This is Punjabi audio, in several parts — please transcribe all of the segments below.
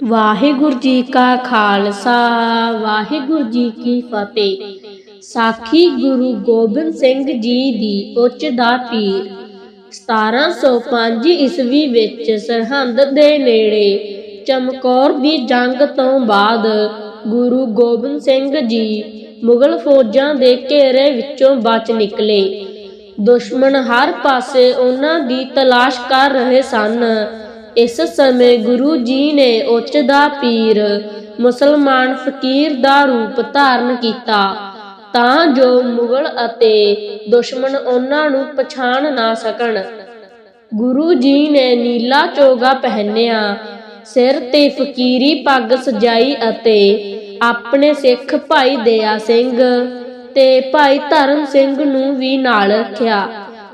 ਵਾਹਿਗੁਰੂ ਜੀ ਕਾ ਖਾਲਸਾ, ਵਾਹਿਗੁਰੂ ਜੀ ਕੀ ਫਤਿਹ। ਸਾਖੀ ਗੁਰੂ ਗੋਬਿੰਦ ਸਿੰਘ ਜੀ ਦੀ ਉੱਚ ਦਾ ਪੀਰ 1705 ਈਸਵੀ ਵਿੱਚ ਸਰਹੰਦ ਦੇ ਨੇੜੇ ਚਮਕੌਰ ਦੀ ਜੰਗ ਤੋਂ ਬਾਅਦ ਗੁਰੂ ਗੋਬਿੰਦ ਸਿੰਘ ਜੀ ਮੁਗਲ ਫੌਜਾਂ ਦੇ ਘੇਰੇ ਵਿੱਚੋਂ ਬਚ ਨਿਕਲੇ। ਦੁਸ਼ਮਣ ਹਰ ਪਾਸੇ ਉਹਨਾਂ ਦੀ ਤਲਾਸ਼ ਕਰ ਰਹੇ ਸਨ। ਇਸ ਸਮੇਂ ਗੁਰੂ ਜੀ ਨੇ ਉੱਚ ਦਾ ਪੀਰ, ਮੁਸਲਮਾਨ ਫਕੀਰ ਦਾ ਰੂਪ ਧਾਰਨ ਕੀਤਾ। ਤਾਂ ਜੋ ਮੁਗਲ ਅਤੇ ਦੁਸ਼ਮਣ ਉਹਨਾਂ ਨੂੰ ਪਛਾਣ ਨਾ ਸਕਣ। ਗੁਰੂ ਜੀ ਨੇ ਨੀਲਾ ਚੋਗਾ ਪਹਿਨਿਆ, ਸਿਰ ਤੇ ਫਕੀਰੀ ਪੱਗ ਸਜਾਈ ਅਤੇ ਆਪਣੇ ਸਿੱਖ ਭਾਈ ਦਇਆ ਸਿੰਘ ਤੇ ਭਾਈ ਧਰਮ ਸਿੰਘ ਨੂੰ ਵੀ ਨਾਲ ਰੱਖਿਆ।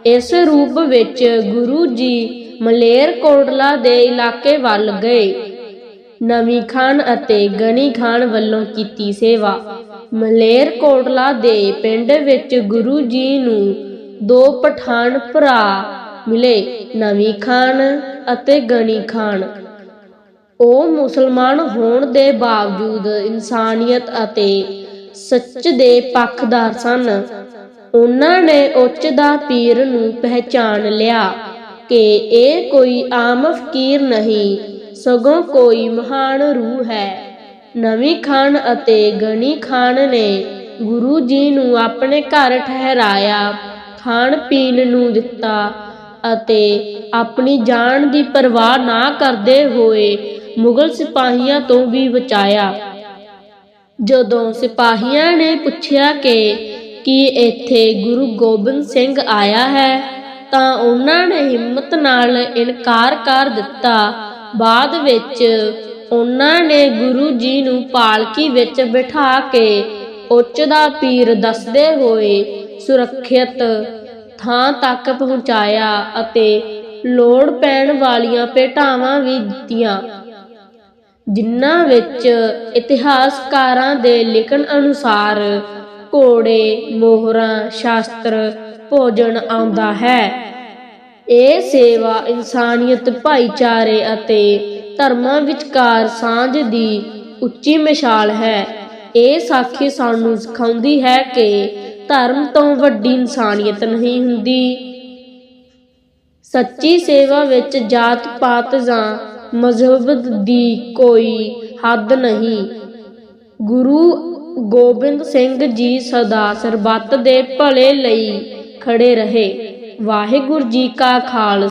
ਇਸ ਰੂਪ ਵਿੱਚ ਗੁਰੂ ਜੀ ਮਲੇਰ ਕੋਟਲਾ ਦੇ ਇਲਾਕੇ ਵੱਲ ਗਏ। ਨਵੀ ਖਾਨ ਅਤੇ ਗਣੀ ਖਾਨ ਵੱਲੋਂ ਕੀਤੀ ਸੇਵਾ। ਮਲੇਰ ਕੋਟਲਾ ਦੇ ਪਿੰਡ ਵਿੱਚ ਗੁਰੂ ਜੀ ਨੂੰ ਦੋ ਪਠਾਨ ਭਰਾ ਮਿਲੇ, ਨਵੀ ਖਾਨ ਅਤੇ ਗਣੀ ਖਾਨ। ਉਹ ਮੁਸਲਮਾਨ ਹੋਣ ਦੇ ਬਾਵਜੂਦ ਇਨਸਾਨੀਅਤ ਅਤੇ ਸੱਚ ਦੇ ਪੱਖਦਾਰ ਸਨ। ਉਹਨਾਂ ਨੇ ਉੱਚ ਦਾ ਪੀਰ ਨੂੰ ਪਹਿਚਾਨ ਲਿਆ ਕਿ ਇਹ ਕੋਈ ਆਮ ਫਕੀਰ ਨਹੀਂ, ਸਗੋਂ ਕੋਈ ਮਹਾਨ ਰੂਹ ਹੈ। ਨਵੀਂ ਖਾਨ ਅਤੇ ਗਣੀ ਖਾਨ ਨੇ ਗੁਰੂ ਜੀ ਨੂੰ ਆਪਣੇ ਘਰ ਠਹਿਰਾਇਆ, ਖਾਣ ਪੀਣ ਨੂੰ ਦਿੱਤਾ ਅਤੇ ਆਪਣੀ ਜਾਨ ਦੀ ਪਰਵਾਹ ਨਾ ਕਰਦੇ ਹੋਏ ਮੁਗਲ ਸਿਪਾਹੀਆਂ ਤੋਂ ਵੀ ਬਚਾਇਆ। ਜਦੋਂ ਸਿਪਾਹੀਆਂ ਨੇ ਪੁੱਛਿਆ ਕਿ ਕੀ ਇੱਥੇ ਗੁਰੂ ਗੋਬਿੰਦ ਸਿੰਘ ਆਇਆ ਹੈ, ਤਾਂ ਉਹਨਾਂ ਨੇ ਹਿੰਮਤ ਨਾਲ ਇਨਕਾਰ ਕਰ ਦਿੱਤਾ। ਬਾਅਦ ਵਿੱਚ ਉਹਨਾਂ ਨੇ ਗੁਰੂ ਜੀ ਨੂੰ ਪਾਲਕੀ ਵਿੱਚ ਬਿਠਾ ਕੇ ਉੱਚ ਦਾ ਪੀਰ ਦੱਸਦੇ ਹੋਏ ਸੁਰੱਖਿਅਤ ਥਾਂ ਤੱਕ ਪਹੁੰਚਾਇਆ ਅਤੇ ਲੋੜ ਪੈਣ ਵਾਲੀਆਂ ਭੇਟਾਵਾਂ ਵੀ ਦਿੱਤੀਆਂ, ਜਿਨ੍ਹਾਂ ਵਿੱਚ ਇਤਿਹਾਸਕਾਰਾਂ ਦੇ ਲਿਖਣ ਅਨੁਸਾਰ ਘੋੜੇ, ਮੋਹਰਾਂ, ਸ਼ਾਸਤਰ ਭੋਜਨ ਆਉਂਦਾ ਹੈ। ਇਹ ਸੇਵਾ ਇਨਸਾਨੀਅਤ, ਭਾਈਚਾਰੇ ਅਤੇ ਧਰਮਾਂ ਵਿਚਕਾਰ ਸਾਂਝ ਦੀ ਉੱਚੀ ਮਿਸਾਲ ਹੈ। ਇਹ ਸਾਖੀ ਸਾਨੂੰ ਸਿਖਾਉਂਦੀ ਹੈ ਕਿ ਧਰਮ ਤੋਂ ਵੱਡੀ ਇਨਸਾਨੀਅਤ ਨਹੀਂ ਹੁੰਦੀ। ਸੱਚੀ ਸੇਵਾ ਵਿੱਚ ਜਾਤ ਪਾਤ ਜਾਂ ਮਜ਼ਹਬ ਦੀ ਕੋਈ ਹੱਦ ਨਹੀਂ। ਗੁਰੂ ਗੋਬਿੰਦ ਸਿੰਘ ਜੀ ਸਦਾ ਸਰਬੱਤ ਦੇ ਭਲੇ ਲਈ ਖੜੇ ਰਹੇ। ਵਾਹਿਗੁਰੂ ਜੀ ਕਾ ਖਾਲਸਾ।